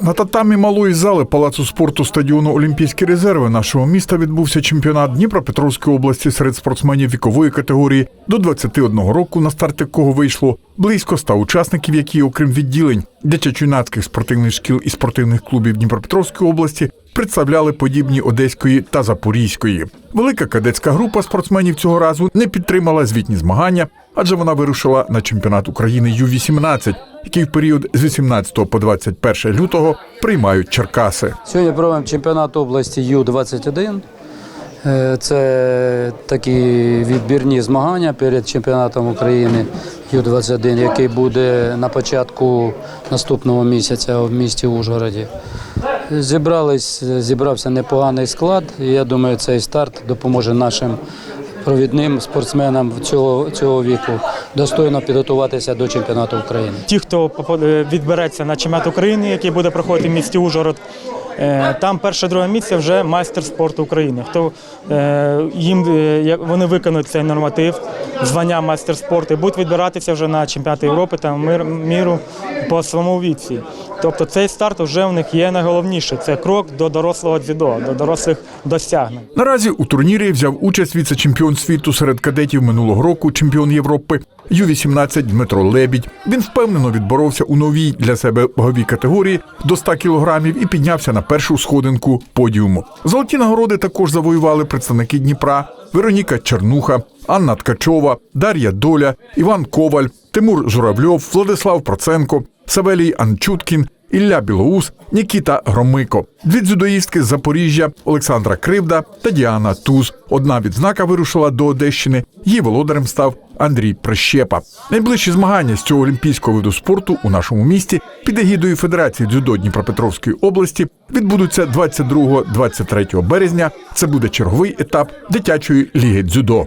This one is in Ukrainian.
На татамі малої зали палацу спорту стадіону Олімпійські резерви нашого міста відбувся чемпіонат Дніпропетровської області серед спортсменів вікової категорії до 21 року, на старт якого вийшло близько 100 учасників, які, окрім відділень дитячо-юнацьких спортивних шкіл і спортивних клубів Дніпропетровської області, представляли подібні Одеської та Запорізької. Велика кадетська група спортсменів цього разу не підтримала звітні змагання, адже вона вирушила на чемпіонат України Ю-18, який в період з 18 по 21 лютого приймають Черкаси. Сьогодні проводимо чемпіонат області Ю-21. Е, Це такі відбірні змагання перед чемпіонатом України Ю-21, який буде на початку наступного місяця в місті Ужгороді. Зібрались, зібрався непоганий склад. Я думаю, цей старт допоможе нашим провідним спортсменам цього, цього віку достойно підготуватися до чемпіонату України. ті, хто е, відбереться на чемпіонат України, який буде проходити в місті Ужгород, е, там перше друге місце вже майстер спорту України. Хто е, їм вони виконують цей норматив, звання майстер спорту, і будуть відбиратися вже на чемпіонати Європи та міру по своєму віці. Тобто цей старт вже в них є найголовніше. Це крок до дорослого дзюдо, до дорослих досягнень. Наразі у турнірі взяв участь віце-чемпіон світу серед кадетів минулого року, чемпіон Європи Ю-18 Дмитро Лебідь. Він впевнено відборовся у новій для себе ваговій категорії до 100 кілограмів і піднявся на першу сходинку подіуму. Золоті нагороди також завоювали представники Дніпра Вероніка Чернуха, Анна Ткачова, Дар'я Доля, Іван Коваль, Тимур Журавльов, Владислав Проценко, Савелій Анчуткін, Ілля Білоус, Нікіта Громико, дві дзюдоїстки з Запоріжжя Олександра Кривда та Діана Туз. Одна відзнака вирушила до Одещини. Її володарем став Андрій Прищепа. Найближчі змагання з цього олімпійського виду спорту у нашому місті під егідою Федерації дзюдо Дніпропетровської області відбудуться 22-23 березня. Це буде черговий етап дитячої ліги дзюдо.